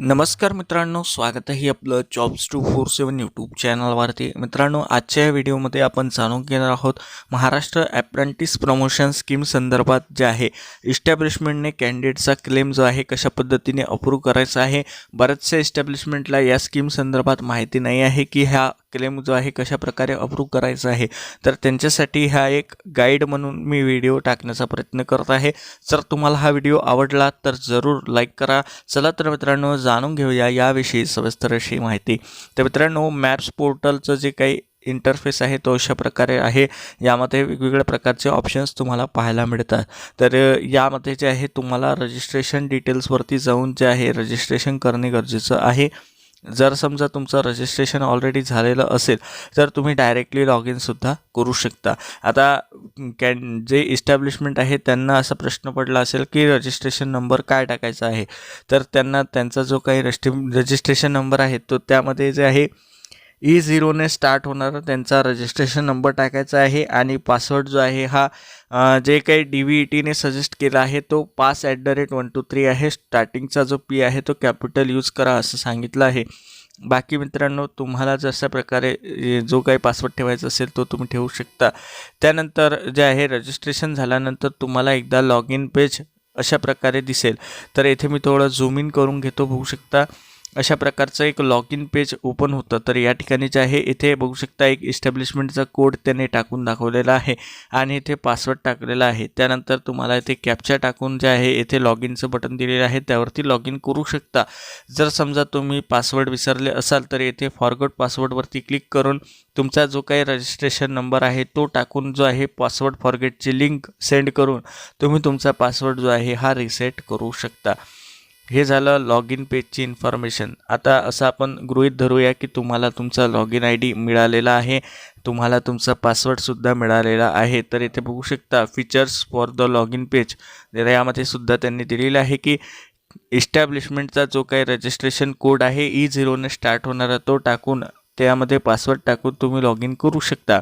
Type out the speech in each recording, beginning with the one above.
नमस्कार मित्रांनो स्वागत आहे आपलं jobs two four seven YouTube चॅनलवरती मित्रांनो आजच्या या व्हिडिओमध्ये आपण जाणून घेणार आहोत महाराष्ट्र ॲप्रेंटिस प्रमोशन स्कीम संदर्भात जे आहे इस्टॅब्लिशमेंटने कॅन्डिडेटचा क्लेम जो आहे कशा पद्धतीने अप्रूव्ह करायचा आहे. बऱ्याचशा इस्टॅब्लिशमेंटला या स्कीम संदर्भात माहिती नाही आहे की ह्या क्लेम जो आहे कशा प्रकारे अप्रूव्ह करायचा आहे तर त्यांच्यासाठी हा एक गाईड म्हणून मी व्हिडिओ टाकण्याचा प्रयत्न करत आहे. जर तुम्हाला हा व्हिडिओ आवडला तर जरूर लाईक करा. चला तर मित्रांनो जाणून घेऊया याविषयी सविस्तर अशी माहिती. तर मित्रांनो मॅप्स पोर्टलचं जे काही इंटरफेस आहे तो अशा प्रकारे आहे. यामध्ये वेगवेगळ्या प्रकारचे ऑप्शन्स तुम्हाला पाहायला मिळतात. तर यामध्ये जे आहे तुम्हाला रजिस्ट्रेशन डिटेल्सवरती जाऊन जे आहे रजिस्ट्रेशन करणे गरजेचं आहे. जर समजा तुमचं रजिस्ट्रेशन ऑलरेडी झालेलं असेल तर तुम्ही डायरेक्टली लॉग इनसुद्धा करू शकता. आता कॅन जे इस्टॅब्लिशमेंट आहे त्यांना असा प्रश्न पडला असेल की रजिस्ट्रेशन नंबर काय टाकायचा आहे? तर त्यांना त्यांचा जो काही रजिस्ट्रेशन नंबर आहे तो त्यामध्ये जे आहे E ई झिरोने स्टार्ट होणारा. त्यांचा रजिस्ट्रेशन नंबर टाकायचा आहे आणि पासवर्ड जो आहे हा जे काही डी व्ही ई टीने सजेस्ट केला आहे तो pass at the rate one two three आहे. स्टार्टिंगचा जो पी आहे तो कॅपिटल यूज करा असं सांगितलं आहे. बाकी मित्रांनो तुम्हाला जशा प्रकारे जो काही पासवर्ड ठेवायचा असेल तो तुम्ही ठेवू शकता. त्यानंतर जे आहे रजिस्ट्रेशन झाल्यानंतर तुम्हाला एकदा लॉग इन पेज अशा प्रकारे दिसेल. तर येथे मी थोडं झूम इन करून घेतो बघू शकता. अशा प्रकारचं एक लॉग इन पेज ओपन होतं. तर या ठिकाणी जे आहे इथे बघू शकता एक इस्टॅब्लिशमेंटचा कोड त्याने टाकून दाखवलेला आहे आणि इथे पासवर्ड टाकलेला आहे. त्यानंतर तुम्हाला इथे कॅप्चा टाकून जे आहे इथे लॉग इनचं बटन दिलेलं आहे. त्यावरती लॉग इन करू शकता. जर समजा तुम्ही पासवर्ड विसरले असाल तर येथे फॉरगॉट पासवर्डवरती क्लिक करून तुमचा जो काही रजिस्ट्रेशन नंबर आहे तो टाकून जो आहे पासवर्ड फॉरगेटची लिंक सेंड करून तुम्ही तुमचा पासवर्ड जो आहे हा रिसेट करू शकता. हे झालं लॉग इन पेजची इन्फॉर्मेशन आता असं आपण गृहीत धरूया की तुम्हाला तुमचा लॉग इन आय डी मिळालेला आहे. तुम्हाला तुमचा पासवर्डसुद्धा मिळालेला आहे. तर इथे बघू शकता features for the log in page यामध्ये सुद्धा त्यांनी दिलेलं आहे की इस्टॅब्लिशमेंटचा जो काही रजिस्ट्रेशन कोड आहे ई झिरोने स्टार्ट होणारा तो टाकून त्यामध्ये पासवर्ड टाकून तुम्ही लॉग इन करू शकता.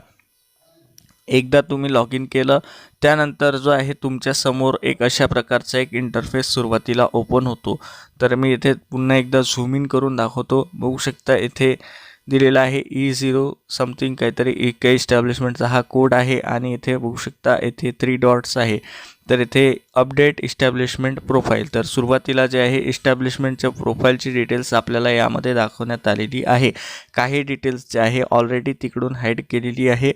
एकदा तुम्ही लॉग इन केलं त्यानंतर जो आहे तुमच्यासमोर एक अशा प्रकारचा एक इंटरफेस सुरुवातीला ओपन होतो. तर मी इथे पुन्हा एकदा झूम इन करून दाखवतो. बघू शकता इथे दिलेला आहे. ई झिरो समथिंग काहीतरी एक के इस्टॅब्लिशमेंटचा हा कोड आहे आणि इथे बघू शकता इथे थ्री डॉट्स आहे. तर इथे अपडेट इस्टॅब्लिशमेंट प्रोफाईल तर सुरुवातीला जे आहे इस्टॅब्लिशमेंटच्या प्रोफाईलची डिटेल्स आपल्याला यामध्ये दाखवण्यात आलेली आहे. काही डिटेल्स जे आहे ऑलरेडी तिकडून हाईड केलेली आहे.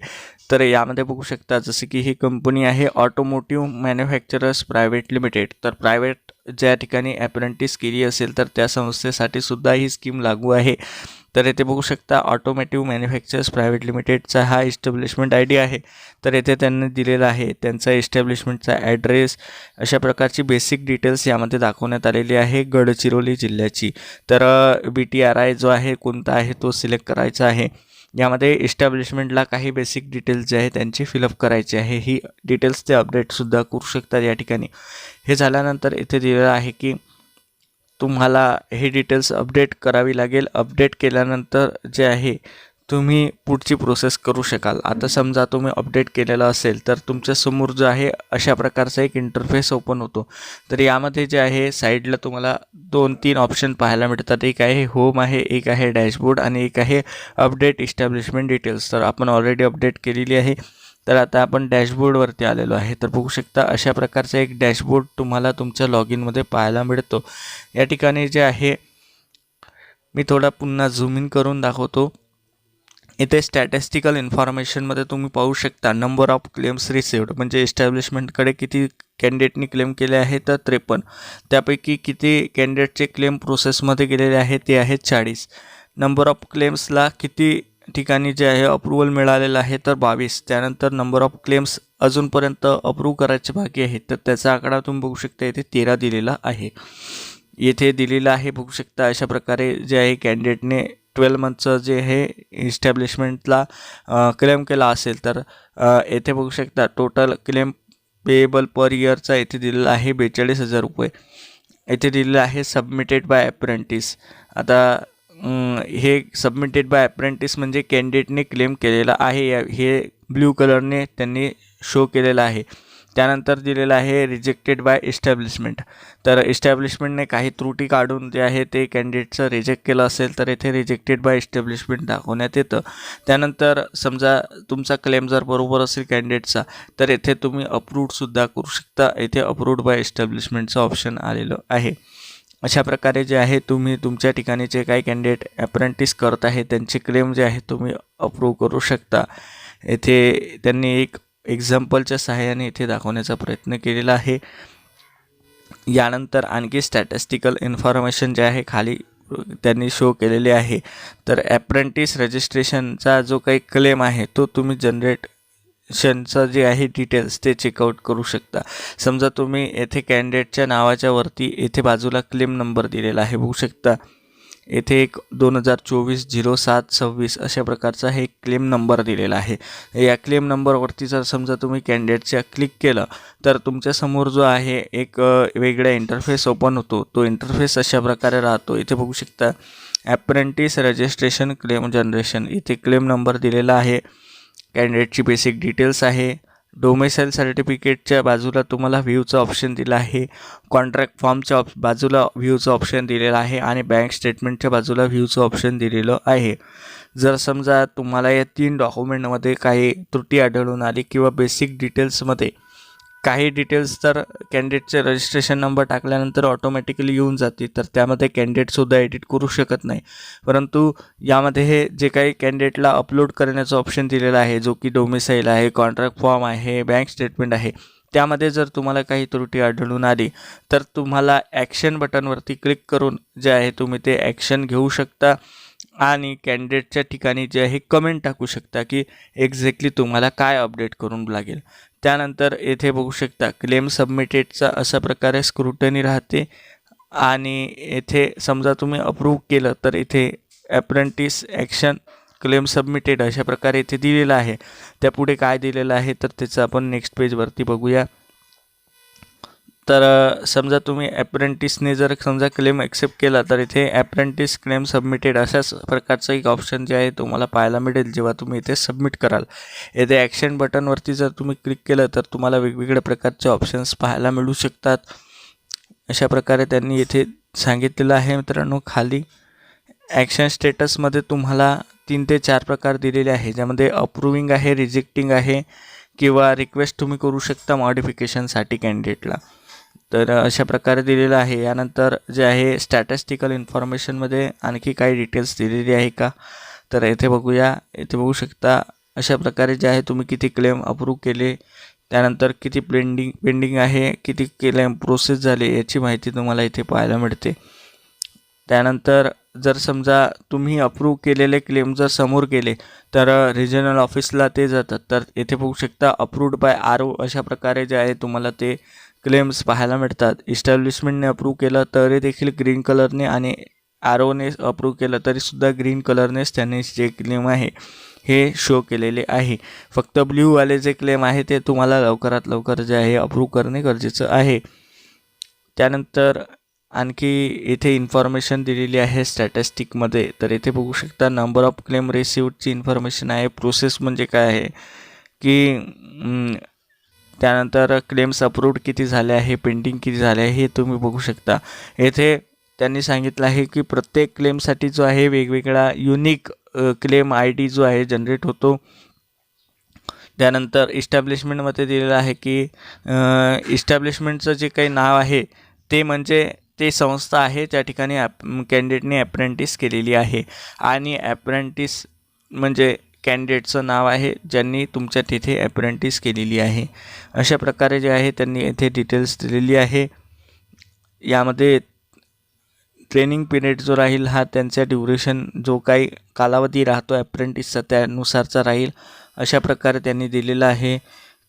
तर यामध्ये बघू शकता जसं की ही कंपनी आहे ऑटोमोटिव्ह मॅन्युफॅक्चरर्स प्रायव्हेट लिमिटेड तर प्रायव्हेट ज्या ठिकाणी ॲप्रेंटिस केली असेल तर त्या संस्थेसाठी सुद्धा ही स्कीम लागू आहे. तर येथे बघू शकता ऑटोमॅटिव्ह मॅन्युफॅक्चर्स प्रायव्हेट लिमिटेडचा हा इस्टॅब्लिशमेंट आय डी आहे. तर येथे त्यांनी दिलेला आहे. त्यांचा इस्टॅब्लिशमेंटचा ॲड्रेस अशा प्रकारची बेसिक डिटेल्स यामध्ये दाखवण्यात आलेली आहे गडचिरोली जिल्ह्याची. तर बी टी आर आय जो आहे कोणता आहे तो सिलेक्ट करायचा आहे. यामध्ये इस्टॅब्लिशमेंटला काही बेसिक डिटेल्स जे आहे त्यांची फिलअप करायची आहे. ही डिटेल्स ते अपडेटसुद्धा करू शकतात या ठिकाणी. हे झाल्यानंतर इथे दिलेलं आहे की तुम्हाला हे डिटेल्स अपडेट करावी लागेल. अपडेट केल्यानंतर जे आहे तुम्ही पुढची प्रोसेस करू शकाल. आता समजा तुम्ही अपडेट केलेलं असेल तर तुमच्यासमोर जो आहे अशा प्रकारचा एक इंटरफेस ओपन होतो. तर यामध्ये जे आहे साईडला तुम्हाला दोन तीन ऑप्शन पाहायला मिळतात. एक आहे होम आहे एक आहे डॅशबोर्ड आणि एक आहे अपडेट इस्टॅब्लिशमेंट डिटेल्स तर आपण ऑलरेडी अपडेट केलेली आहे. तर आता आपण डॅशबोर्डवरती आलेलो आहे. तर बघू शकता अशा प्रकारचा एक डॅशबोर्ड तुम्हाला तुमच्या लॉग इनमध्ये पाहायला मिळतो. या ठिकाणी जे आहे मी थोडा पुन्हा झूम इन करून दाखवतो. इथे स्टॅटिस्टिकल इन्फॉर्मेशनमध्ये तुम्ही पाहू शकता नंबर ऑफ क्लेम्स रिसिव्ड म्हणजे इस्टॅब्लिशमेंटकडे किती कॅन्डिडेटनी क्लेम केले आहे तर त्रेपन्न. त्यापैकी किती कॅन्डिडेटचे क्लेम प्रोसेसमध्ये गेलेले आहे ते आहेत चाळीस. नंबर ऑफ क्लेम्सला किती ठिकाणी जे आहे अप्रुव्हल मिळालेलं आहे तर बावीस. त्यानंतर नंबर ऑफ क्लेम्स अजूनपर्यंत अप्रूव्ह करायचे बाकी आहेत तर त्याचा आकडा तुम्ही बघू शकता येथे तेरा दिलेला आहे. येथे दिलेलं आहे बघू शकता अशा प्रकारे जे आहे कॅन्डिडेटने ट्वेल्व मंथचं जे हे इस्टॅब्लिशमेंटला क्लेम केला असेल तर येथे बघू शकता टोटल क्लेम पेएबल पर इयरचा येथे दिलेला आहे बेचाळीस हजार रुपये. येथे दिलेलं आहे सबमिटेड बाय अप्रेंटिस आता हे सबमिटेड बाय अप्रेंटिस म्हणजे कॅन्डिडेटने क्लेम केलेला आहे. या हे ब्ल्यू कलरने त्यांनी शो केलेलं आहे. त्यानंतर दिलेलं आहे रिजेक्टेड बाय इस्टॅब्लिशमेंट तर इस्टॅब्लिशमेंटने काही त्रुटी काढून जे आहे ते कॅन्डिडेटचं रिजेक्ट केलं असेल तर येथे रिजेक्टेड बाय इस्टॅब्लिशमेंट दाखवण्यात येतं. त्यानंतर समजा तुमचा क्लेम जर बरोबर असेल कॅन्डिडेटचा तर येथे तुम्ही अप्रूवसुद्धा करू शकता. इथे अप्रूव्ड बाय इस्टॅब्लिशमेंटचं ऑप्शन आलेलं आहे. अशा प्रकारे जे आहे तुम्ही तुमच्या ठिकाणी जे काही कॅन्डिडेट अप्रेंटिस करत आहे त्यांचे क्लेम जे आहे तुम्ही अप्रूव्ह करू शकता. येथे त्यांनी एक एक्झाम्पलच्या सहाय्याने इथे दाखवण्याचा प्रयत्न केलेला आहे. यानंतर आणखी स्टॅटिस्टिकल इन्फॉर्मेशन जे आहे खाली त्यांनी शो केलेले आहे. तर ॲप्रेंटिस रजिस्ट्रेशनचा जो काही क्लेम आहे तो तुम्ही जनरेट शनचं जे आहे डिटेल्स ते चेकआउट करू शकता. समजा तुम्ही येथे कॅन्डिडेटच्या नावाच्या वरती येथे बाजूला क्लेम नंबर दिलेला आहे बघू शकता. येथे एक दोन हजार चोवीस झिरो सात सव्वीस अशा प्रकारचा हे क्लेम नंबर दिलेला आहे. या क्लेम नंबरवरती जर समजा तुम्ही कॅन्डिडेटच्या क्लिक केलं तर तुमच्यासमोर जो आहे एक वेगळा इंटरफेस ओपन होतो. तो इंटरफेस अशा प्रकारे राहतो. इथे बघू शकता ॲप्रेंटिस रजिस्ट्रेशन क्लेम जनरेशन इथे क्लेम नंबर दिलेला आहे. कॅन्डिडेटची बेसिक डिटेल्स आहे. डोमेसाईल सर्टिफिकेटच्या बाजूला तुम्हाला व्ह्यूचं ऑप्शन दिलं आहे. कॉन्ट्रॅक्ट फॉर्मच्या ऑप बाजूला व्ह्यूचं ऑप्शन दिलेलं आहे आणि बँक स्टेटमेंटच्या बाजूला व्ह्यूचं ऑप्शन दिलेलं आहे. जर समजा तुम्हाला या तीन डॉक्युमेंटमध्ये काही त्रुटी आढळून आली किंवा बेसिक डिटेल्समध्ये काही डिटेल्स तर कॅन्डिडेटचे रजिस्ट्रेशन नंबर टाकल्यानंतर ऑटोमॅटिकली येऊन जाते तर त्यामध्ये कॅन्डिडेटसुद्धा एडिट करू शकत नाही. परंतु यामध्ये हे जे काही कॅन्डिडेटला अपलोड करण्याचं ऑप्शन दिलेलं आहे जो की डोमिसाईल आहे कॉन्ट्रॅक्ट फॉर्म आहे बँक स्टेटमेंट आहे त्यामध्ये जर तुम्हाला काही त्रुटी आढळून आली तर तुम्हाला ॲक्शन बटनवरती क्लिक करून जे आहे तुम्ही ते ॲक्शन घेऊ शकता आणि कॅन्डिडेटच्या ठिकाणी जे आहे कमेंट टाकू शकता की एक्झॅक्टली तुम्हाला काय अपडेट करून लागेल. त्यानंतर येथे बघू शकता क्लेम सबमिटेडचा अशा प्रकारे स्क्रुटनी राहते. आणि येथे समजा तुम्ही अप्रूव्ह केलं तर इथे ॲप्रेंटिस ॲक्शन क्लेम सबमिटेड अशा प्रकारे इथे दिलेलं आहे. त्यापुढे काय दिलेलं आहे तर त्याचं आपण नेक्स्ट पेजवरती बघूया. तर समजा तुम्ही ॲप्रेंटिसने जर समजा क्लेम ॲक्सेप्ट केला तर इथे ॲप्रेंटिस क्लेम सबमिटेड अशाच प्रकारचं एक ऑप्शन जे आहे तुम्हाला पाहायला मिळेल जेव्हा तुम्ही इथे सबमिट कराल. येथे ॲक्शन बटनवरती जर तुम्ही क्लिक केलं तर तुम्हाला वेगवेगळ्या प्रकारचे ऑप्शन्स पाहायला मिळू शकतात. अशा प्रकारे त्यांनी येथे सांगितलेलं आहे मित्रांनो खाली ॲक्शन स्टेटसमध्ये तुम्हाला तीन ते चार प्रकार दिलेले आहे ज्यामध्ये अप्रूविंग आहे रिजेक्टिंग आहे किंवा रिक्वेस्ट तुम्ही करू शकता मॉडिफिकेशनसाठी कॅन्डिडेटला तर अशा प्रकारे दिलेलं आहे. यानंतर जे आहे स्टॅटिस्टिकल इन्फॉर्मेशनमध्ये आणखी काही डिटेल्स दिलेली आहे का? तर येथे बघूया. येथे बघू शकता अशा प्रकारे जे आहे तुम्ही किती क्लेम अप्रूव्ह केले त्यानंतर किती पेंडिंग पेंडिंग आहे किती क्लेम प्रोसेस झाले याची माहिती तुम्हाला इथे पाहायला मिळते. त्यानंतर जर समजा तुम्ही अप्रूव्ह केलेले क्लेम जर समोर गेले तर रिजनल ऑफिसला ते जातात. तर येथे बघू शकता अप्रूव्ड बाय आर ओ अशा प्रकारे जे आहे तुम्हाला ते क्लेम्स पाहायला मिळतात. इस्टॅब्लिशमेंटने अप्रूव्ह केलं तरी देखील ग्रीन कलरने आणि आरोने अप्रूव्ह केलं तरीसुद्धा ग्रीन कलरनेच त्यांनी जे क्लेम आहे हे शो केलेले आहे. फक्त ब्ल्यूवाले जे क्लेम आहे ते तुम्हाला लवकरात लवकर जे आहे अप्रूव्ह करणे गरजेचं आहे. त्यानंतर आणखी इथे इन्फॉर्मेशन दिलेली आहे स्टॅटिस्टिकमध्ये तर इथे बघू शकता नंबर ऑफ क्लेम रिसिवची इन्फॉर्मेशन आहे. प्रोसेस म्हणजे काय आहे? की त्यानंतर क्लेम्स अप्रूव्ड किती झाले आहे पेंडिंग किती झाले आहे हे तुम्ही बघू शकता. येथे त्यांनी सांगितलं आहे की प्रत्येक क्लेमसाठी जो आहे वेगवेगळा युनिक क्लेम आय डी जो आहे जनरेट होतो. त्यानंतर इस्टॅब्लिशमेंटमध्ये दिलेलं आहे की इस्टॅब्लिशमेंटचं जे काही नाव आहे ते म्हणजे ते संस्था आहे त्या ठिकाणी ॲप कॅन्डिडेटने ॲप्रेंटिस केलेली आहे. आणि ॲप्रेंटिस म्हणजे कॅन्डिडेटचं नाव आहे ज्यांनी तुमच्या तिथे ॲप्रेंटिस केलेली आहे. अशा प्रकारे जे आहे त्यांनी येथे डिटेल्स दिलेली आहे. यामध्ये ट्रेनिंग पिरियड जो राहील हा त्यांचा ड्युरेशन जो काही कालावधी राहतो ॲप्रेंटिसचा त्यानुसारचा राहील. अशा प्रकारे त्यांनी दिलेला आहे.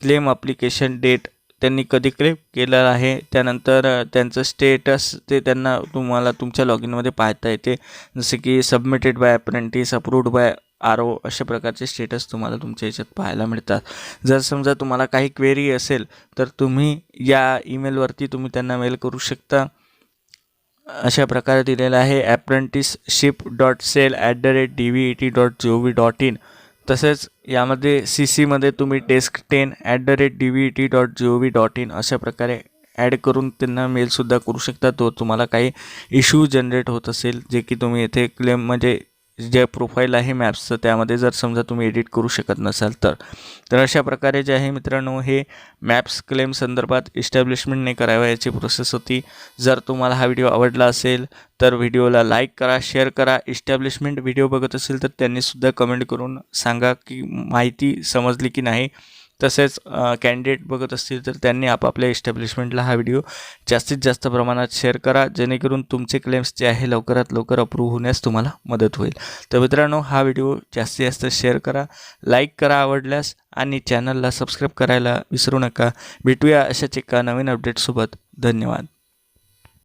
क्लेम अप्लिकेशन डेट त्यांनी कधी क्लेम केलं आहे त्यानंतर त्यांचं स्टेटस ते त्यांना तुम्हाला तुमच्या लॉग इनमध्ये पाहता येते. जसे की submitted by apprentice approved by R O अशा प्रकारचे स्टेटस तुम्हाला तुमच्या याच्यात पाहायला मिळतात. जर समजा तुम्हाला काही क्वेरी असेल तर तुम्ही या ईमेलवरती तुम्ही त्यांना मेल करू शकता. अशा प्रकारे दिलेलं आहे ship dot cell at the rate D V E T dot G O V dot in तसेच यामध्ये सी सीमध्ये तुम्ही desk ten at the rate D V T dot G O V dot in अशा प्रकारे add करून त्यांना मेलसुद्धा करू शकता. तो तुम्हाला काही इश्यू जनरेट होत असेल जे की तुम्ही येथे क्लेम म्हणजे जे प्रोफाईल आहे मॅप्सचं त्यामध्ये जर समजा तुम्ही एडिट करू शकत नसाल तर. तर अशा प्रकारे जे आहे मित्रांनो हे मॅप्स क्लेम संदर्भात इस्टॅब्लिशमेंटने करावयाची प्रोसेस होती. जर तुम्हाला हा व्हिडिओ आवडला असेल तर व्हिडिओला लाईक करा शेअर करा. इस्टॅब्लिशमेंट व्हिडिओ बघत असेल तर त्यांनीसुद्धा कमेंट करून सांगा की माहिती समजली की नाही. तसेच कॅन्डिडेट बघत असतील तर त्यांनी आपापल्या इस्टॅब्लिशमेंटला हा व्हिडिओ जास्तीत जास्त प्रमाणात शेअर करा जेणेकरून तुमचे क्लेम्स जे आहे लवकरात लवकर अप्रूव्ह होण्यास तुम्हाला मदत होईल. तर मित्रांनो हा व्हिडिओ जास्तीत जास्त शेअर करा लाईक करा आवडल्यास आणि चॅनलला सबस्क्राईब करायला विसरू नका. भेटूया अशाच एका नवीन अपडेटसोबत धन्यवाद.